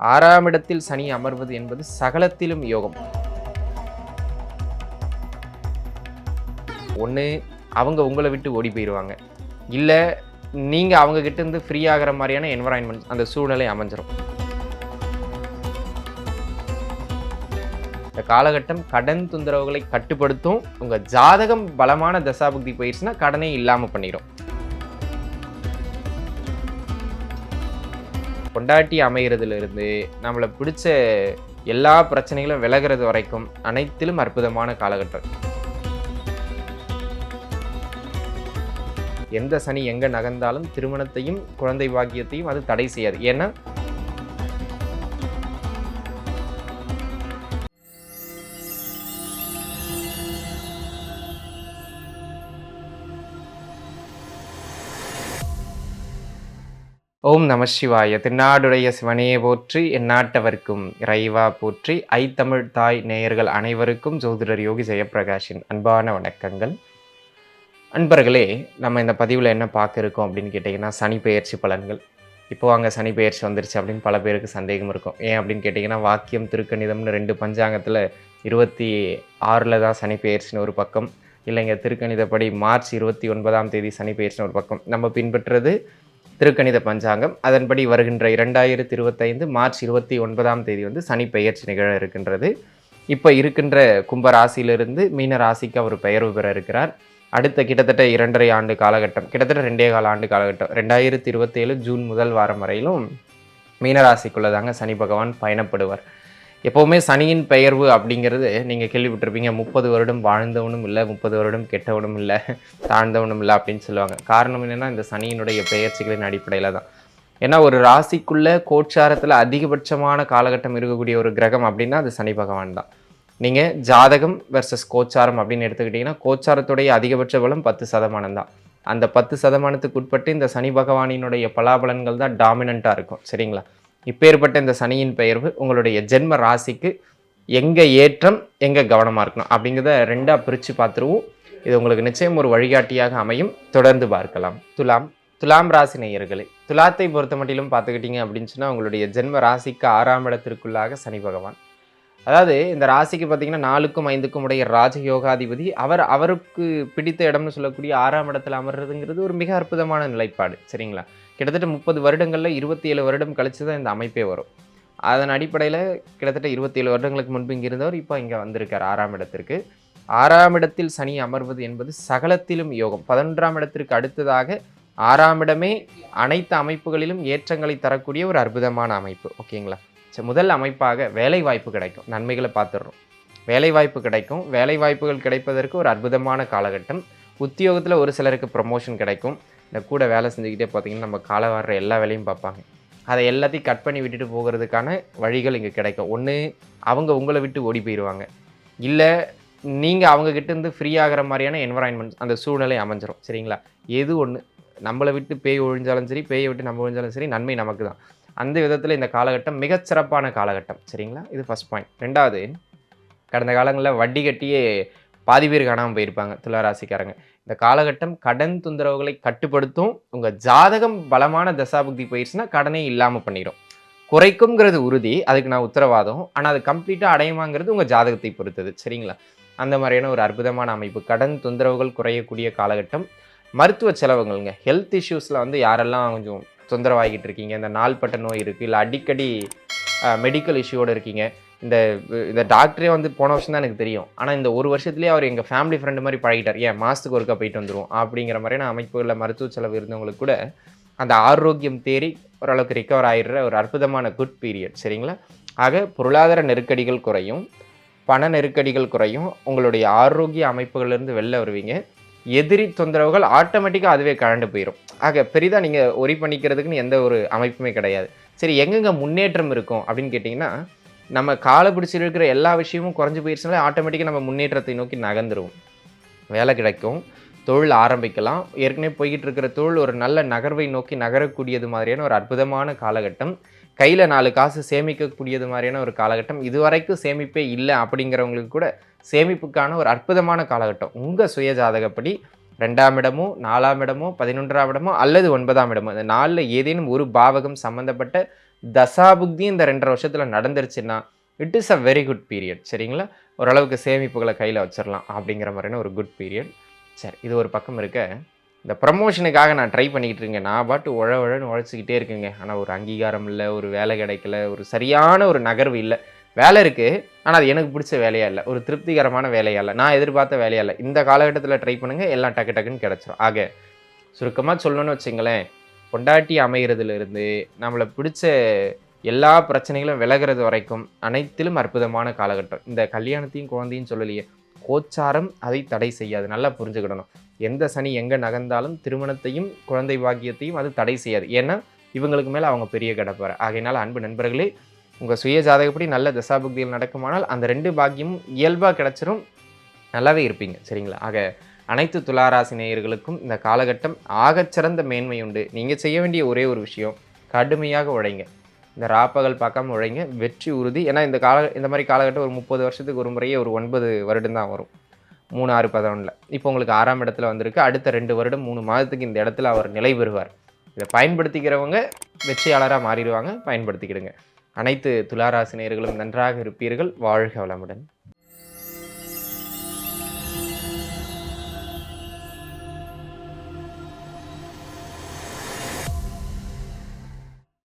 ஆறாம் இடத்தில் சனி அமர்வது என்பது சகலத்திலும் யோகம். ஒன்று அவங்க உங்களை விட்டு ஓடி போயிடுவாங்க. இல்லை நீங்கள் அவங்க கிட்ட இருந்து ஃப்ரீ ஆகிற மாதிரியான என்வரான்மெண்ட் அந்த சூழ்நிலை அமைஞ்சிடும் இந்த காலகட்டம் கடன் தொந்தரவுகளை கட்டுப்படுத்தும் உங்கள் ஜாதகம் பலமான தசாபுக்தி போயிடுச்சுன்னா கடனே இல்லாமல் பண்ணிடும் பொண்டாட்டி அமைகிறதுலேருந்து நம்மளை பிடிச்ச எல்லா பிரச்சனைகளும் விலகிறது வரைக்கும் அனைத்திலும் அற்புதமான காலகட்டம். எந்த சனி எங்க நகர்ந்தாலும் திருமணத்தையும் குழந்தை பாக்கியத்தையும் அது தடை செய்யாது. ஏன்னா ஓம் நம சிவாய. திருநாடுடைய சிவனையே போற்றி எந்நாட்டவர்க்கும் இறைவா போற்றி ஐத்தமிழ் தாய் நேயர்கள் அனைவருக்கும் ஜோதிடர் யோகி ஜெயப்பிரகாஷின் அன்பான வணக்கங்கள். அன்பர்களே நம்ம இந்த பதிவில் என்ன பார்க்க இருக்கோம் அப்படின்னு கேட்டிங்கன்னா சனி பெயர்ச்சி பலன்கள். இப்போ அங்கே சனி பெயர்ச்சி வந்துருச்சு அப்படின்னு பல பேருக்கு சந்தேகம் இருக்கும். ஏன் அப்படின்னு கேட்டிங்கன்னா வாக்கியம் திருக்கணிதம்னு ரெண்டு பஞ்சாங்கத்தில் இருபத்தி ஆறில் தான் சனி பெயர்ச்சின்னு ஒரு பக்கம். இல்லைங்க திருக்கணிதப்படி மார்ச் இருபத்தி ஒன்பதாம் தேதி சனி பெயர்ச்சின்னு ஒரு பக்கம். நம்ம பின்பற்றுறது திருக்கணித பஞ்சாங்கம். அதன்படி வருகின்ற இரண்டாயிரத்தி இருபத்தைந்து மார்ச் இருபத்தி ஒன்பதாம் தேதி வந்து சனி பெயர்ச்சி நிகழ இருக்கின்றது. இப்போ இருக்கின்ற கும்ப ராசியிலிருந்து மீன ராசிக்கு அவர் பெயர்வு பெற இருக்கிறார். அடுத்த கிட்டத்தட்ட இரண்டரை ஆண்டு காலகட்டம் கிட்டத்தட்ட ரெண்டே கால ஆண்டு காலகட்டம் ரெண்டாயிரத்தி இருபத்தேழு ஜூன் முதல் வாரம் வரையிலும் மீனராசிக்குள்ளே தாங்க சனி பகவான் பயணப்படுவார். எப்போவுமே சனியின் பெயர்வு அப்படிங்கிறது நீங்கள் கேள்விப்பட்டிருப்பீங்க. முப்பது வருடம் வாழ்ந்தவனும் இல்லை முப்பது வருடம் கெட்டவனும் இல்லை தாழ்ந்தவனும் இல்லை அப்படின்னு சொல்லுவாங்க. காரணம் என்னென்னா இந்த சனியினுடைய பெயர்ச்சிகளின் அடிப்படையில் தான். ஏன்னா ஒரு ராசிக்குள்ள கோச்சாரத்தில் அதிகபட்சமான காலகட்டம் இருக்கக்கூடிய ஒரு கிரகம் அப்படின்னா அது சனி பகவான் தான். நீங்கள் ஜாதகம் வெர்சஸ் கோச்சாரம் அப்படின்னு எடுத்துக்கிட்டிங்கன்னா கோச்சாரத்துடைய அதிகபட்ச பலம் பத்து சதமானம் தான். அந்த பத்து சதமானத்துக்கு உட்பட்டு இந்த சனி பகவானினுடைய பலாபலன்கள் தான் டாமினண்ட்டாக இருக்கும். சரிங்களா? இப்பேற்பட்ட இந்த சனியின் பெயர்வு உங்களுடைய ஜென்ம ராசிக்கு எங்கே ஏற்றம் எங்கே கவனமாக இருக்கணும் அப்படிங்கிறத ரெண்டாக பிரித்து பார்த்துருவோம். இது உங்களுக்கு நிச்சயம் ஒரு வழிகாட்டியாக அமையும். தொடர்ந்து பார்க்கலாம். துலாம் துலாம் ராசி நேயர்களே துலாத்தை பொறுத்த மட்டிலும் பார்த்துக்கிட்டீங்க அப்படின்னு சொன்னால் உங்களுடைய ஜென்ம ராசிக்கு ஆறாம் இடத்திற்குள்ளாக சனி பகவான். அதாவது இந்த ராசிக்கு பார்த்தீங்கன்னா நாலுக்கும் ஐந்துக்கும் உடைய ராஜயோகாதிபதி. அவர் அவருக்கு பிடித்த இடம்னு சொல்லக்கூடிய ஆறாம் இடத்துல அமர்றதுங்கிறது ஒரு மிக அற்புதமான நிலைப்பாடு. சரிங்களா? கிட்டத்தட்ட முப்பது வருடங்களில் இருபத்தி ஏழு வருடம் கழித்து தான் இந்த அமைப்பே வரும். அதன் அடிப்படையில் கிட்டத்தட்ட இருபத்தி ஏழு வருடங்களுக்கு முன்பு இங்கே இருந்தவர் இப்போ இங்கே வந்திருக்கார் ஆறாம் இடத்திற்கு. ஆறாம் இடத்தில் சனி அமர்வது என்பது சகலத்திலும் யோகம். பதினொன்றாம் இடத்திற்கு அடுத்ததாக ஆறாம் இடமே அனைத்து அமைப்புகளிலும் ஏற்றங்களை தரக்கூடிய ஒரு அற்புதமான அமைப்பு. ஓகேங்களா? சரி முதல் அமைப்பாக வேலை வாய்ப்பு கிடைக்கும். நன்மைகளை பார்த்துடுறோம். வேலை வாய்ப்பு கிடைக்கும். வேலை வாய்ப்புகள் கிடைப்பதற்கு ஒரு அற்புதமான காலகட்டம். உத்தியோகத்தில் ஒரு சிலருக்கு ப்ரமோஷன் கிடைக்கும். இந்த கூட வேலை செஞ்சுக்கிட்டே பார்த்தீங்கன்னா நம்ம காலை வர்ற எல்லா வேலையும் பார்ப்பாங்க. அதை எல்லாத்தையும் கட் பண்ணி விட்டுட்டு போகிறதுக்கான வழிகள் இங்கே கிடைக்கும். ஒன்று அவங்க உங்களை விட்டு ஓடி போயிடுவாங்க இல்லை நீங்கள் அவங்கக்கிட்ட இருந்து ஃப்ரீ ஆகிற மாதிரியான என்வரான்மெண்ட் அந்த சூழ்நிலை அமைஞ்சிரும். சரிங்களா? எது ஒன்று நம்மளை விட்டு பேய் ஒழிஞ்சாலும் சரி பேயை விட்டு நம்ம ஒழிஞ்சாலும் சரி நன்மை நமக்கு தான். அந்த விதத்தில் இந்த காலகட்டம் மிகச்சிறப்பான காலகட்டம். சரிங்களா? இது ஃபஸ்ட் பாயிண்ட் ரெண்டாவது கடந்த காலங்களில் வட்டி கட்டியே பாதி பேர் காணாமல் போயிருப்பாங்க துளாராசிக்காரங்க. இந்த காலகட்டம் கடன் தொந்தரவுகளை கட்டுப்படுத்தும் உங்கள் ஜாதகம் பலமான தசாபுக்தி போயிடுச்சுன்னா கடனே இல்லாமல் பண்ணிடும் குறைக்கும்ங்கிறது உறுதி அதுக்கு நான் உத்தரவாதம். ஆனால் அது கம்ப்ளீட்டாக அடையுமாங்கிறது உங்கள் ஜாதகத்தை பொறுத்தது. சரிங்களா? அந்த மாதிரியான ஒரு அற்புதமான அமைப்பு. கடன் தொந்தரவுகள் குறையக்கூடிய காலகட்டம். மருத்துவ செலவுகள்ங்க. ஹெல்த் இஷ்யூஸில் வந்து யாரெல்லாம் கொஞ்சம் தொந்தரவாகிட்டு இருக்கீங்க இந்த நாள்பட்ட நோய் இருக்குது இல்லை அடிக்கடி மெடிக்கல் இஷ்யூவோடு இருக்கீங்க இந்த இந்த டாக்டரே வந்து போன வருஷம் தான் எனக்கு தெரியும். ஆனால் இந்த ஒரு வருஷத்துலேயே அவர் எங்கள் ஃபேமிலி ஃப்ரெண்டு மாதிரி பழகிட்டார். ஏன் மாதத்துக்கு ஒருக்கா போயிட்டு வந்துடுவோம் அப்படிங்கிற மாதிரி நான் அமைப்புகளில் மருத்துவ செலவு இருந்தவங்களுக்கு கூட அந்த ஆரோக்கியம் தேறி ஓரளவுக்கு ரிக்கவர் ஆகிடுற ஒரு அற்புதமான குட் பீரியட் சரிங்களா? ஆக பொருளாதார நெருக்கடிகள் குறையும். பண நெருக்கடிகள் குறையும். உங்களுடைய ஆரோக்கிய அமைப்புகளிலிருந்து வெளில வருவீங்க. எதிரி தொந்தரவுகள் ஆட்டோமேட்டிக்காக அதுவே கழண்டு போயிடும் ஆக பெரிதாக நீங்கள் ஒரி பண்ணிக்கிறதுக்குன்னு எந்த ஒரு அமைப்புமே கிடையாது. சரி எங்கெங்கே முன்னேற்றம் இருக்கும் அப்படின்னு கேட்டிங்கன்னா நம்ம காலை பிடிச்சிருக்கிற இருக்கிற எல்லா விஷயமும் குறைஞ்சி போயிடுச்சுனாலே ஆட்டோமேட்டிக்காக நம்ம முன்னேற்றத்தை நோக்கி நகர்ந்துருவோம். வேலை கிடைக்கும் தொழில் ஆரம்பிக்கலாம். ஏற்கனவே போய்கிட்டு இருக்கிற தொழில் ஒரு நல்ல நகர்வை நோக்கி நகரக்கூடியது மாதிரியான ஒரு அற்புதமான காலகட்டம். கையில் நாலு காசு சேமிக்கக்கூடியது மாதிரியான ஒரு காலகட்டம். இதுவரைக்கும் சேமிப்பே இல்லை அப்படிங்கிறவங்களுக்கு கூட சேமிப்புக்கான ஒரு அற்புதமான காலகட்டம். உங்கள் சுய ஜாதகப்படி ரெண்டாம் இடமோ நாலாம் இடமோ பதினொன்றாம் இடமோ அல்லது ஒன்பதாம் இடமோ இந்த நாலில் ஏதேனும் ஒரு பாவகம் சம்மந்தப்பட்ட தசாபுக்தி இந்த ரெண்டரை வருஷத்தில் நடந்துருச்சுன்னா it is a very good period சரிங்களா? ஓரளவுக்கு சேமிப்புகளை கையில் வச்சிடலாம் அப்படிங்கிற மாதிரியான ஒரு குட் பீரியட் சரி இது ஒரு பக்கம் இருக்க. இந்த ப்ரமோஷனுக்காக நான் ட்ரை பண்ணிக்கிட்டு இருக்கேன். நான் பாட்டு உழ உழன்னு உழைச்சிக்கிட்டே இருக்குங்க. ஆனால் ஒரு அங்கீகாரம் இல்லை ஒரு வேலை கிடைக்கல ஒரு சரியான ஒரு நகர்வு இல்லை. வேலை இருக்குது ஆனால் அது எனக்கு பிடிச்ச வேலையாக இல்லை. ஒரு திருப்திகரமான வேலையாக இல்லை. நான் எதிர்பார்த்த வேலையாக இல்லை. இந்த காலகட்டத்தில் ட்ரை பண்ணுங்கள் எல்லாம் டக்கு டக்குன்னு கிடச்சிரும். ஆக சுருக்கமாக சொல்லணும்னு வச்சுங்களேன். பொண்டாட்டி அமைகிறதுலேருந்து நம்மளை பிடிச்ச எல்லா பிரச்சனைகளும் விலகிறது வரைக்கும் அனைத்திலும் அற்புதமான காலகட்டம். இந்த கல்யாணத்தையும் குழந்தையும் சொல்லலையே கோச்சாரம் அதை தடை செய்யாது. நல்லா புரிஞ்சுக்கிடணும். எந்த சனி எங்கே நகர்ந்தாலும் திருமணத்தையும் குழந்தை பாக்கியத்தையும் அது தடை செய்யாது. ஏன்னா இவங்களுக்கு மேலே அவங்க பெரிய கிடப்பார் ஆகையினால் அன்பு நண்பர்களே உங்கள் சுய ஜாதகப்படி நல்ல தசாபுக்திகள் நடக்குமானால் அந்த ரெண்டு பாக்கியமும் இயல்பாக கிடச்சிரும். நல்லாவே இருப்பீங்க. சரிங்களா? ஆக அனைத்து துளாராசி நேயர்களுக்கும் இந்த காலகட்டம் ஆகச்சிறந்த மேன்மை உண்டு நீங்கள் செய்ய வேண்டிய ஒரே ஒரு விஷயம் கடுமையாக உழைங்க. இந்த ராப்பகல் பார்க்காம உழைங்க வெற்றி உறுதி. ஏன்னா இந்த கால இந்த மாதிரி காலகட்டம் ஒரு முப்பது வருஷத்துக்கு ஒரு முறையே ஒரு ஒன்பது வருடம் தான் வரும். மூணு ஆறு பதினொன்றில் இப்போ உங்களுக்கு ஆறாம் இடத்துல வந்திருக்கு. அடுத்த ரெண்டு வருடம் மூணு மாதத்துக்கு இந்த இடத்துல அவர் நிலை பெறுவார். இதை பயன்படுத்திக்கிறவங்க வெற்றியாளராக மாறிடுவாங்க. பயன்படுத்திக்கிடுங்க. அனைத்து துளாராசினியர்களும் நன்றாக இருப்பீர்கள். வாழ்க வளமுடன்.